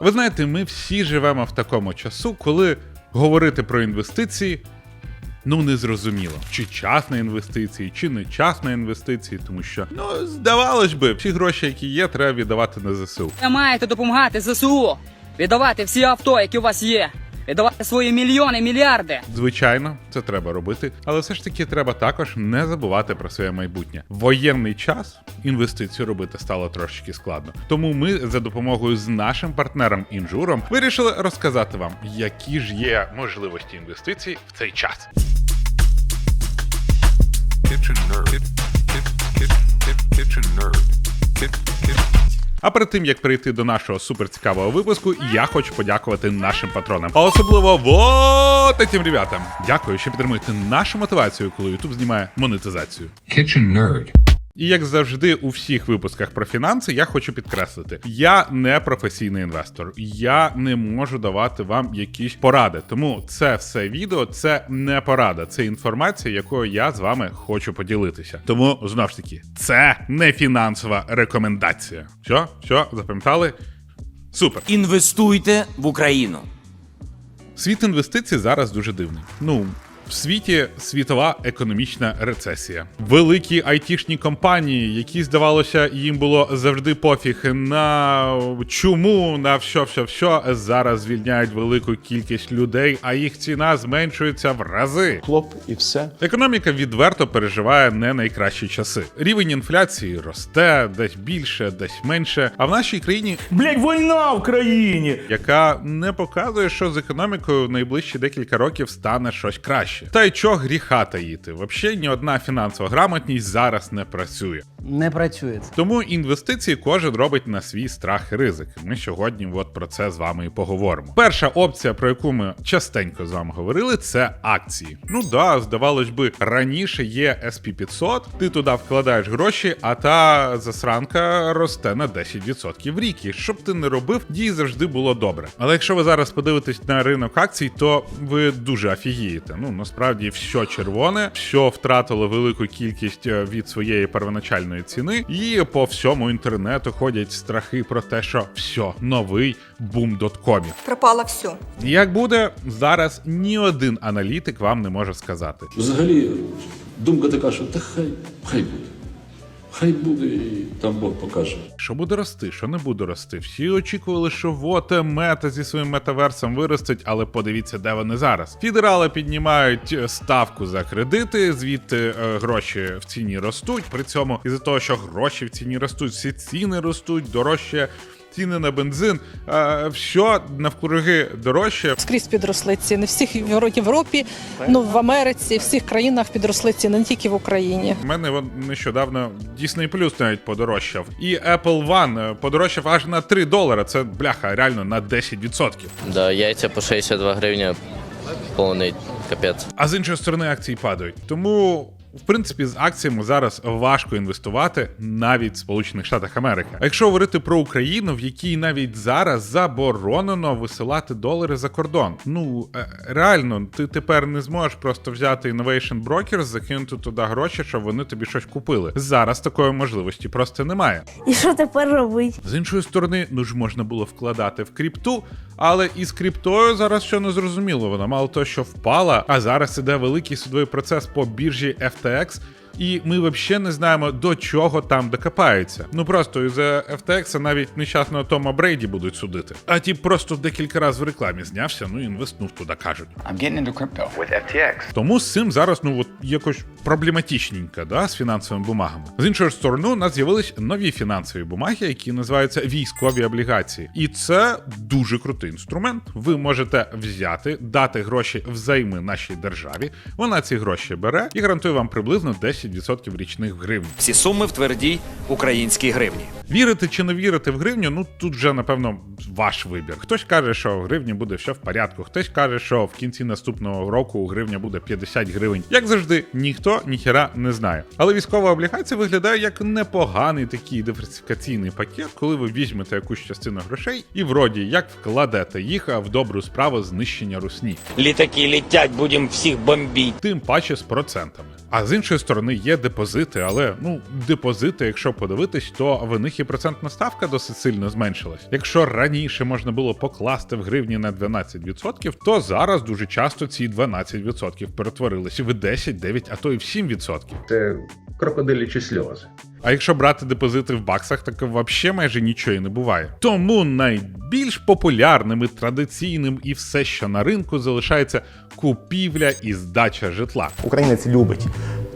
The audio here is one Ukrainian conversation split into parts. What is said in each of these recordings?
Ви знаєте, ми всі живемо в такому часу, коли говорити про інвестиції. Ну, не зрозуміло, чи час на інвестиції, чи не час на інвестиції, тому що ну здавалось би, всі гроші, які є, треба віддавати на ЗСУ. Ви маєте допомагати ЗСУ, віддавати всі авто, які у вас є, віддавати свої мільйони, мільярди. Звичайно, це треба робити, але все ж таки треба також не забувати про своє майбутнє. В воєнний час інвестицію робити стало трошечки складно. Тому ми за допомогою з нашим партнером інжуром вирішили розказати вам, які ж є можливості інвестицій в цей час. Kitchen nerd. Kit, kit, kit, kit, kitchen nerd. А перед тим як перейти до нашого суперцікавого випуску, я хочу подякувати нашим патронам, а особливо вот этим ребятам. Дякую, що підтримуєте нашу мотивацію, коли YouTube знімає монетизацію. Kitchen nerd. І як завжди у всіх випусках про фінанси, я хочу підкреслити: я не професійний інвестор, я не можу давати вам якісь поради. Тому це все відео це не порада, це інформація, якою я з вами хочу поділитися. Тому знову ж таки, це не фінансова рекомендація. Що? Що? Запам'ятали? Супер. Інвестуйте в Україну. Світ інвестицій зараз дуже дивний. Ну. В світі світова економічна рецесія. Великі айтішні компанії, які здавалося, їм було завжди пофіг на чому, на що, що, що зараз звільняють велику кількість людей, а їх ціна зменшується в рази. хлоп і все. Економіка відверто переживає не найкращі часи. Рівень інфляції росте десь більше, десь менше. А в нашій країні Блять, війна в країні! яка не показує, що з економікою в найближчі декілька років стане щось краще. Та й чого гріха таїти? Взагалі ні одна фінансова грамотність зараз не працює. Не працює. Тому інвестиції кожен робить на свій страх і ризик. Ми сьогодні от про це з вами і поговоримо. Перша опція, про яку ми частенько з вами говорили, це акції. Ну да, здавалось би, раніше є SP500, ти туди вкладаєш гроші, а та засранка росте на 10% в рік. І щоб ти не робив, дій завжди було добре. Але якщо ви зараз подивитесь на ринок акцій, то ви дуже афігієте. Ну насправді все червоне, все втратило велику кількість е, від своєї первоначальної ціни, і по всьому інтернету ходять страхи про те, що все, новий бум доткомів. пропало все. Як буде зараз, ні один аналітик вам не може сказати. Взагалі, думка така, що та хай, хай буде. Хай буде і там Бог покаже. Що буде рости, що не буде рости. Всі очікували, що вот мета зі своїм метаверсом виростить, але подивіться, де вони зараз. Фідерали піднімають е, ставку за кредити, звідти е, гроші в ціні ростуть. При цьому із-за того, що гроші в ціні ростуть, всі ціни ростуть, дорожче. Ціни на бензин, е, все навкруги дорожче. скрізь підросли ціни. Всіх в Європі, ну в Америці, всіх країнах підросли ціни, не тільки в Україні. У мене нещодавно Disney Plus навіть подорожчав. І Apple One е, подорожчав аж на 3 долари. Це бляха, реально на 10%. Да, яйця по 62 гривні, повний капець. А з іншої сторони акції падають. Тому. В принципі, з акціями зараз важко інвестувати навіть в Сполучених Штатах Америки. А якщо говорити про Україну, в якій навіть зараз заборонено висилати долари за кордон. Ну е, реально, ти тепер не зможеш просто взяти Innovation Brokers, закинути туди гроші, щоб вони тобі щось купили. Зараз такої можливості просто немає. І що тепер робити? З іншої сторони, ну ж можна було вкладати в крипту, але із криптою зараз що не зрозуміло. Вона мало того, що впала, а зараз іде великий судовий процес по біржі FTX. текст. І ми взагалі не знаємо, до чого там докопаються. Ну просто із FTX навіть нещасного Тома Брейді будуть судити. А ті просто декілька разів в рекламі знявся, ну і інвестнув туди кажуть. I'm getting into crypto. Тому з цим зараз ну от якось проблематичненько, да, з фінансовими бумагами. З іншої сторони, у нас з'явились нові фінансові бумаги, які називаються військові облігації, і це дуже крутий інструмент. Ви можете взяти, дати гроші взайми нашій державі. Вона ці гроші бере і гарантує вам приблизно 10% річних в гривні. Всі суми в твердій українській гривні. Вірити чи не вірити в гривню, ну тут вже напевно ваш вибір. Хтось каже, що в гривні буде все в порядку, хтось каже, що в кінці наступного року гривня буде 50 гривень. Як завжди, ніхто ніхера не знає. Але військова облігація виглядає як непоганий такий диверсифікаційний пакет, коли ви візьмете якусь частину грошей і вроді як вкладете їх в добру справу знищення русні, Літаки літять, будемо всіх бомбити. тим паче з процентами. А з іншої сторони є депозити, але ну депозити, якщо подивитись, то в них і процентна ставка досить сильно зменшилась. Якщо раніше можна було покласти в гривні на 12%, то зараз дуже часто ці 12% перетворилися в 10, 9, а то і в 7%. Це крокодилічі сльози. А якщо брати депозити в баксах, так взагалі майже нічого і не буває. Тому найбільш популярним і традиційним і все, що на ринку залишається купівля і здача житла. Українець любить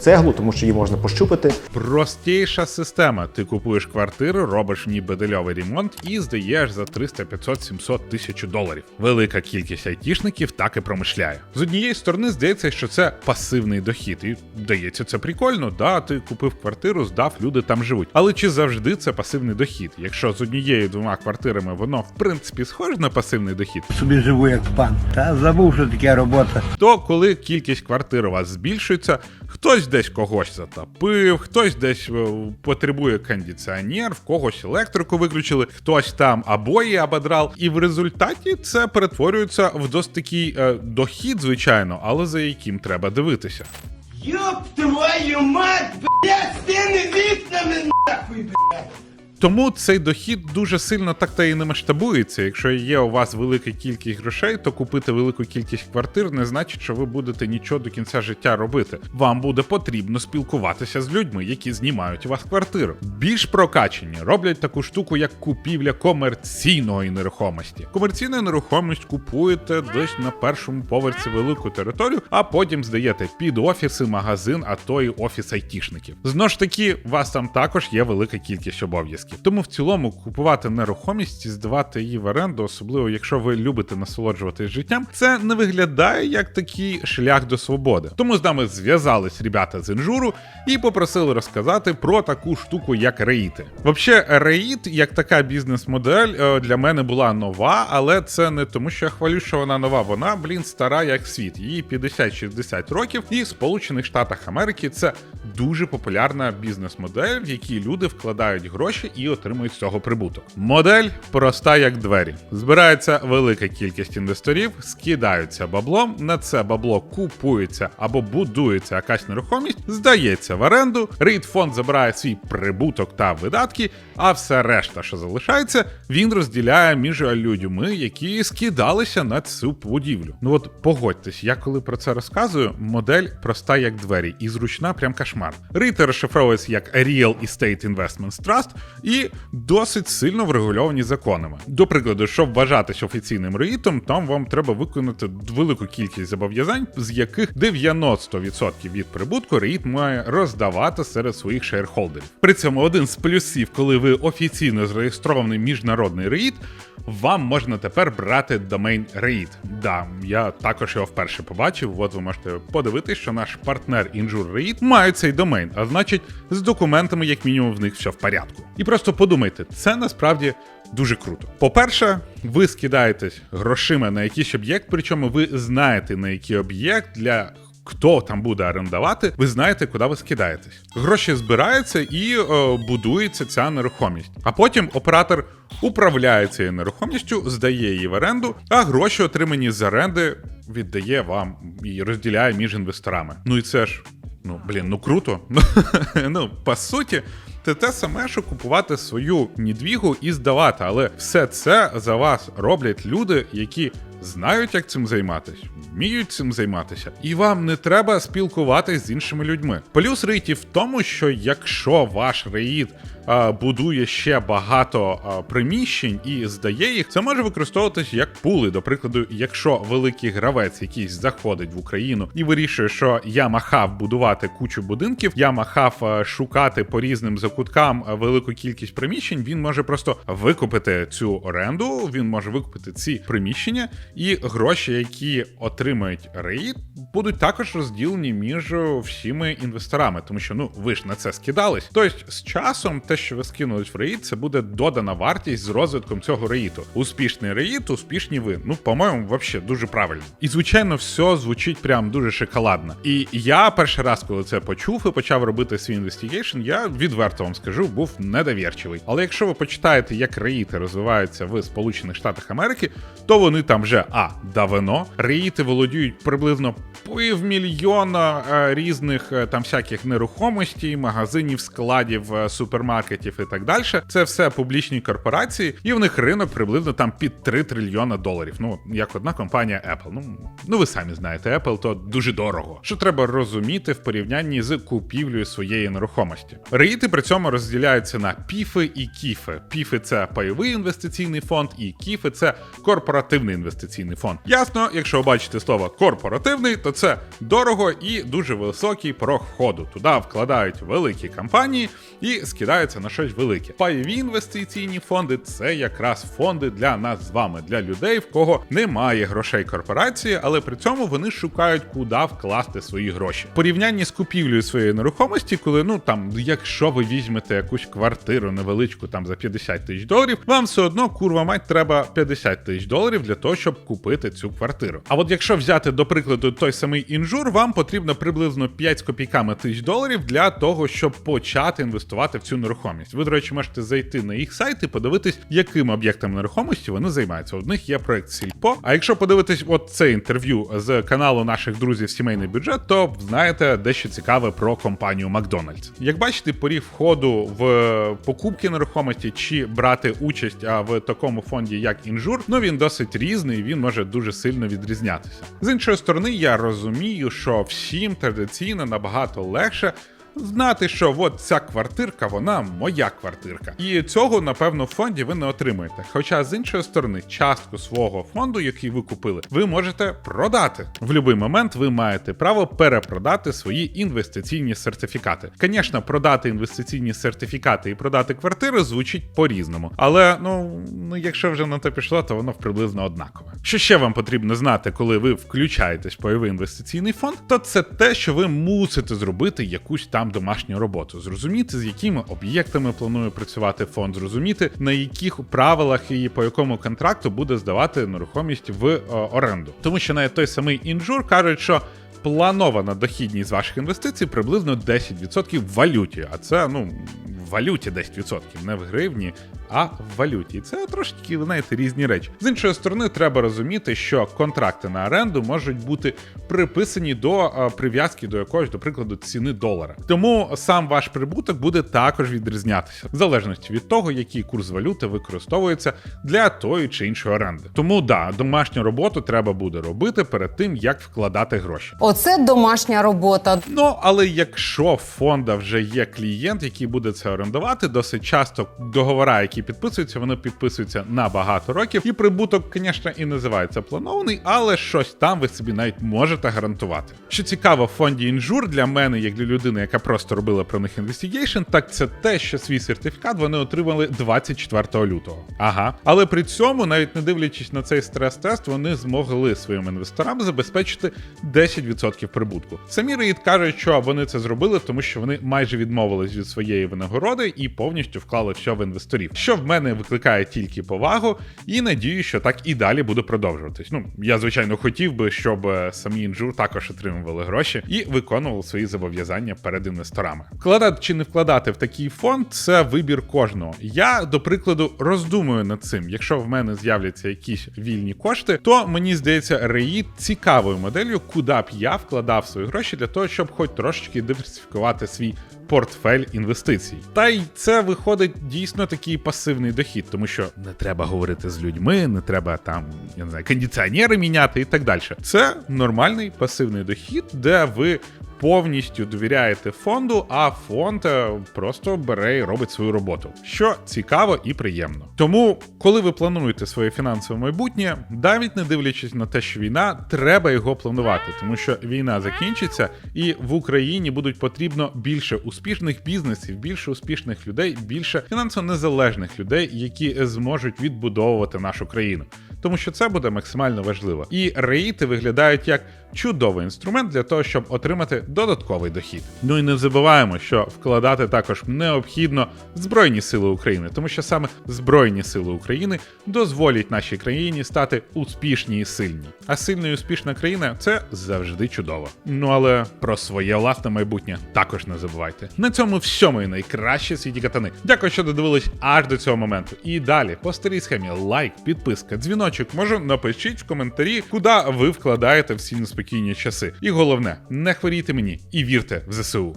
цеглу, тому що її можна пощупати. Простіша система. Ти купуєш квартиру, робиш в ній бедельовий ремонт і здаєш за 300, 500, 700 тисяч доларів. Велика кількість айтішників так і промишляє. З однієї сторони здається, що це пасивний дохід, і здається, це прикольно. Да, ти купив квартиру, здав, люди там живуть. Але чи завжди це пасивний дохід? Якщо з однією двома квартирами воно в принципі схоже на пасивний дохід, Собі живу як пан. Та забув, що таке робота. то коли кількість квартир у вас збільшується, хтось десь когось затопив, хтось десь е, потребує кондиціонер, в когось електрику виключили, хтось там обої ободрав, і в результаті це перетворюється в досить такий е, дохід, звичайно, але за яким треба дивитися. Йоп твою мать, блядь, стіни вікнами нахуй, блядь. Тому цей дохід дуже сильно так та і не масштабується. Якщо є у вас велика кількість грошей, то купити велику кількість квартир не значить, що ви будете нічого до кінця життя робити. Вам буде потрібно спілкуватися з людьми, які знімають у вас квартиру. Більш прокачені роблять таку штуку, як купівля комерційної нерухомості. Комерційну нерухомість купуєте десь на першому поверсі велику територію, а потім здаєте під офіси, магазин, а то й офіс айтішників. Знову ж таки, у вас там також є велика кількість обов'язків. Тому в цілому купувати нерухомість і здавати її в оренду, особливо якщо ви любите насолоджуватись життям, це не виглядає як такий шлях до свободи. Тому з нами зв'язались ребята з інжуру і попросили розказати про таку штуку, як реїти. Взагалі, реїт, як така бізнес-модель, е, для мене була нова, але це не тому, що я хвалю, що вона нова. Вона, блін, стара як світ. Їй 50-60 років, і в Сполучених Штатах Америки це дуже популярна бізнес-модель, в якій люди вкладають гроші і отримують з цього прибуток. Модель проста як двері. Збирається велика кількість інвесторів, скидаються баблом. На це бабло купується або будується якась нерухомість, здається в оренду. Рейд фонд забирає свій прибуток та видатки, а все решта, що залишається, він розділяє між людьми, які скидалися на цю будівлю. Ну от погодьтесь, я коли про це розказую, модель проста як двері і зручна, прям кошмар. Рейти розшифровується як Real Estate Investments Trust і досить сильно врегульовані законами. До прикладу, щоб вважатись офіційним реїтом, там вам треба виконати велику кількість зобов'язань, з яких 90% від прибутку реїт має роздавати серед своїх шейрхолдерів. При цьому один з плюсів, коли ви офіційно зареєстрований міжнародний реїт, вам можна тепер брати домен Reid. Да, я також його вперше побачив. От ви можете подивитись, що наш партнер Injure Reid має цей домен, а значить, з документами, як мінімум, в них все в порядку. І просто подумайте, це насправді дуже круто. По-перше, ви скидаєтесь грошима на якийсь об'єкт, причому ви знаєте на який об'єкт для. Хто там буде орендувати, ви знаєте, куди ви скидаєтесь. Гроші збираються і е, будується ця нерухомість. А потім оператор управляє цією нерухомістю, здає її в оренду, а гроші, отримані з оренди, віддає вам і розділяє між інвесторами. Ну і це ж, ну блін, ну круто. ну, по суті. Це те саме, що купувати свою недвігу і здавати, але все це за вас роблять люди, які знають, як цим займатися, вміють цим займатися, і вам не треба спілкуватись з іншими людьми. Плюс рейті в тому, що якщо ваш рейд а, будує ще багато а, приміщень і здає їх, це може використовуватись як пули. До прикладу, якщо великий гравець якийсь заходить в Україну і вирішує, що я махав будувати кучу будинків, я махав а, шукати по різним закуткам велику кількість приміщень, він може просто викупити цю оренду, він може викупити ці приміщення, і гроші, які отримають рейд, будуть також розділені між всіми інвесторами, тому що ну ви ж на це скидались. Тобто з часом те, що ви скинулись в реїт, це буде додана вартість з розвитком цього реїту. Успішний реїт, успішні ви. Ну, по-моєму, взагалі дуже правильно. І звичайно, все звучить прям дуже шоколадно. І я перший раз, коли це почув і почав робити свій інвестігейшн, я відверто вам скажу, був недовірчивий. Але якщо ви почитаєте, як реїти розвиваються в Сполучених Штатах Америки, то вони там вже а давно. Реїти володіють приблизно півмільйона е, різних е, там всяких нерухомостей, магазинів, складів, е, супермаркетів і так далі. Це все публічні корпорації, і в них ринок приблизно там під 3 трильйона доларів. Ну як одна компанія Apple. Ну ну ви самі знаєте, Apple то дуже дорого. Що треба розуміти в порівнянні з купівлею своєї нерухомості. Реїти при цьому розділяються на піфи і кіфи. Піфи це пайовий інвестиційний фонд, і кіфи це корпоративний інвестиційний фонд. Ясно, якщо ви бачите слово корпоративний, то це дорого і дуже високий порог входу. Туди вкладають великі компанії і скидаються на щось велике. Пайові інвестиційні фонди це якраз фонди для нас з вами, для людей, в кого немає грошей корпорації, але при цьому вони шукають, куди вкласти свої гроші. В порівнянні з купівлею своєї нерухомості, коли ну там, якщо ви візьмете якусь квартиру невеличку там за 50 тисяч доларів, вам все одно курва мать треба 50 тисяч доларів для того, щоб купити цю квартиру. А от якщо взяти до прикладу той самий інжур, вам потрібно приблизно 5 з копійками тисяч доларів для того, щоб почати інвестувати в цю нерухомість. Ви, до речі, можете зайти на їх сайт і подивитись, яким об'єктом нерухомості вони займаються. У них є проект Сільпо. А якщо подивитись от це інтерв'ю з каналу наших друзів Сімейний бюджет, то знаєте дещо цікаве про компанію Макдональдс. Як бачите, поріг входу в покупки нерухомості чи брати участь в такому фонді, як інжур, ну він досить різний, він може дуже сильно відрізнятися. З іншої сторони, я розумію, що всім традиційно набагато легше. Знати, що от ця квартирка, вона моя квартирка. І цього, напевно, в фонді ви не отримаєте. Хоча з іншої сторони, частку свого фонду, який ви купили, ви можете продати. В будь-який момент ви маєте право перепродати свої інвестиційні сертифікати. Звісно, продати інвестиційні сертифікати і продати квартири звучить по-різному. Але ну, ну якщо вже на те пішло, то воно приблизно однакове. Що ще вам потрібно знати, коли ви включаєтесь в пайовий інвестиційний фонд, то це те, що ви мусите зробити якусь там домашню роботу, зрозуміти, з якими об'єктами планує працювати фонд, зрозуміти на яких правилах і по якому контракту буде здавати нерухомість в е, оренду. Тому що навіть той самий інжур кажуть, що. Планована дохідність ваших інвестицій приблизно 10% в валюті, а це ну в валюті 10%, не в гривні, а в валюті. І це трошки, ви знаєте, різні речі. З іншої сторони, треба розуміти, що контракти на оренду можуть бути приписані до е, прив'язки до якогось, до прикладу, ціни долара. Тому сам ваш прибуток буде також відрізнятися, в залежності від того, який курс валюти використовується для тої чи іншої оренди. Тому да, домашню роботу треба буде робити перед тим, як вкладати гроші. Оце домашня робота. Ну, але якщо в фонда вже є клієнт, який буде це орендувати, досить часто договора, які підписуються, вони підписуються на багато років. І прибуток, звісно, і називається планований, але щось там ви собі навіть можете гарантувати. Що цікаво, в фонді інжур для мене, як для людини, яка просто робила про них інвестігейшн, так це те, що свій сертифікат вони отримали 24 лютого. Ага. Але при цьому, навіть не дивлячись на цей стрес-тест, вони змогли своїм інвесторам забезпечити 10% прибутку. Самі Reddit кажуть, що вони це зробили, тому що вони майже відмовились від своєї винагороди і повністю вклали все в інвесторів. Що в мене викликає тільки повагу, і надію, що так і далі буде продовжуватись. Ну я звичайно хотів би, щоб е, самі інжур також отримували гроші і виконували свої зобов'язання перед інвесторами. Вкладати чи не вкладати в такий фонд це вибір кожного. Я, до прикладу, роздумую над цим. Якщо в мене з'являться якісь вільні кошти, то мені здається, Реїт цікавою моделлю, куди б я вкладав свої гроші для того, щоб хоч трошечки диверсифікувати свій портфель інвестицій. Та й це виходить дійсно такий пасивний дохід, тому що не треба говорити з людьми, не треба там я не знаю, кондиціонери міняти і так далі. Це нормальний пасивний дохід, де ви. Повністю довіряєте фонду, а фонд е, просто бере і робить свою роботу, що цікаво і приємно. Тому, коли ви плануєте своє фінансове майбутнє, навіть не дивлячись на те, що війна, треба його планувати, тому що війна закінчиться, і в Україні будуть потрібно більше успішних бізнесів, більше успішних людей, більше фінансово незалежних людей, які зможуть відбудовувати нашу країну. Тому що це буде максимально важливо. І реїти виглядають як чудовий інструмент для того, щоб отримати додатковий дохід. Ну і не забуваємо, що вкладати також необхідно Збройні Сили України, тому що саме Збройні Сили України дозволять нашій країні стати успішні і сильні. А сильна і успішна країна це завжди чудово. Ну але про своє власне майбутнє також не забувайте. На цьому все мої найкращі світі катани. Дякую, що додивились аж до цього моменту. І далі по старій схемі лайк, підписка, дзвіночок. Може, напишіть в коментарі, куди ви вкладаєте всі неспокійні часи. І головне, не хворійте мені і вірте в ЗСУ.